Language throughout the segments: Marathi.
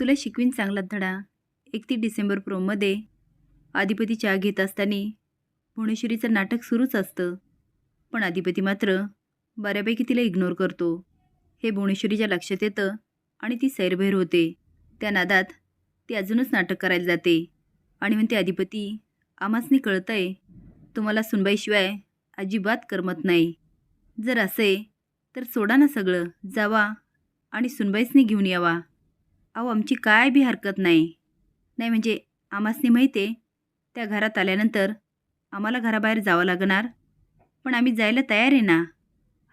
तुला शिकवीन चांगला धडा. एकतीस डिसेंबर प्रोमध्ये आधिपती चहा घेत असताना भुवनेश्वरीचं नाटक सुरूच असतं. पण अधिपती मात्र बऱ्यापैकी तिला इग्नोर करतो. हे भुवनेश्वरीच्या लक्षात येतं आणि ती सैरभैर होते. त्या नादात ती अजूनच नाटक करायला जाते. आणि म्हणते अधिपती आमासनी आहे तुम्हाला सुनबाईशिवाय अजिबात करमत नाही. जर असे तर सोडा ना सगळं. जावा आणि सुनबाईसनी घेऊन यावा. अहो आमची काय बी हरकत नाही. नाही म्हणजे आमासनी माहिती आहे त्या घरात आल्यानंतर आम्हाला घराबाहेर जावं लागणार. पण आम्ही जायला तयार आहे ना.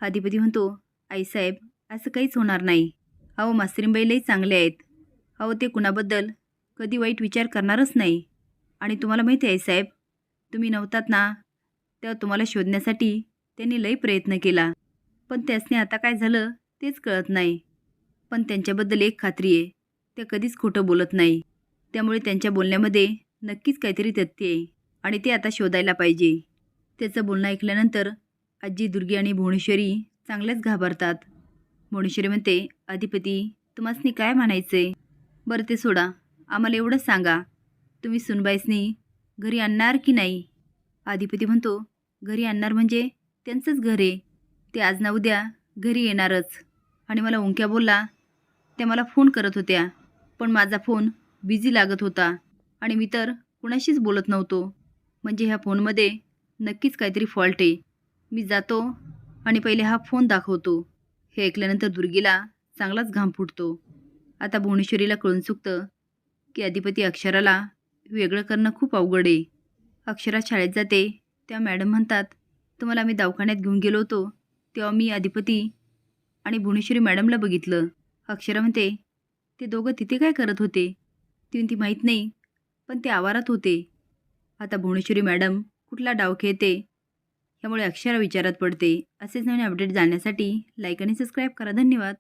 अधिपती म्हणतो आईसाहेब असं काहीच होणार नाही. अहो मास्तरींबाई लई चांगले आहेत. अहो ते कुणाबद्दल कधी वाईट विचार करणारच नाही. आणि तुम्हाला माहिती आहे साहेब तुम्ही नव्हतात ना तेव्हा तुम्हाला शोधण्यासाठी त्यांनी लई प्रयत्न केला. पण त्यासने आता काय झालं तेच कळत नाही. पण त्यांच्याबद्दल एक खात्री आहे. त्या कधीच खोटं बोलत नाही. त्यामुळे त्यांच्या बोलण्यामध्ये नक्कीच काहीतरी तथ्य आहे आणि ते आता शोधायला पाहिजे. त्याचं बोलणं ऐकल्यानंतर आजी दुर्गी आणि भुवनेश्वरी चांगल्याच घाबरतात. भुवनेश्वरी म्हणते अधिपती तुम्हासनी काय म्हणायचे बरं ते सोडा. आम्हाला एवढंच सांगा. तुम्ही सुनबाईसनी घरी आणणार की नाही? अधिपती म्हणतो घरी आणणार म्हणजे त्यांचंच घर आहे. ते आज ना उद्या घरी येणारच. आणि मला ओंक्या बोलला त्या मला फोन करत होत्या. पण माझा फोन बिझी लागत होता आणि मी तर कुणाशीच बोलत नव्हतो. म्हणजे ह्या फोनमध्ये नक्कीच काहीतरी फॉल्ट आहे. मी जातो आणि पहिले हा फोन दाखवतो. हे ऐकल्यानंतर दुर्गीला चांगलाच घाम फुटतो. आता भुवनेश्वरीला कळून चुकतं की अधिपती अक्षराला वेगळं करणं खूप अवघड आहे. अक्षरा शाळेत जाते त्या मॅडम म्हणतात तुम्हाला आम्ही दवाखान्यात घेऊन गेलो होतो तेव्हा मी अधिपती आणि भुवनेश्वरी मॅडमला बघितलं. अक्षरा म्हणते ते दोघं तिथे काय करत होते? ती ती माहीत नाही पण ते आवारात होते. आता भुवनेश्वरी मॅडम कुठला डाव खेळते? यामुळे अक्षरा विचारात पडते. असेच नवीन अपडेट जाण्यासाठी लाईक आणि सबस्क्राईब करा. धन्यवाद.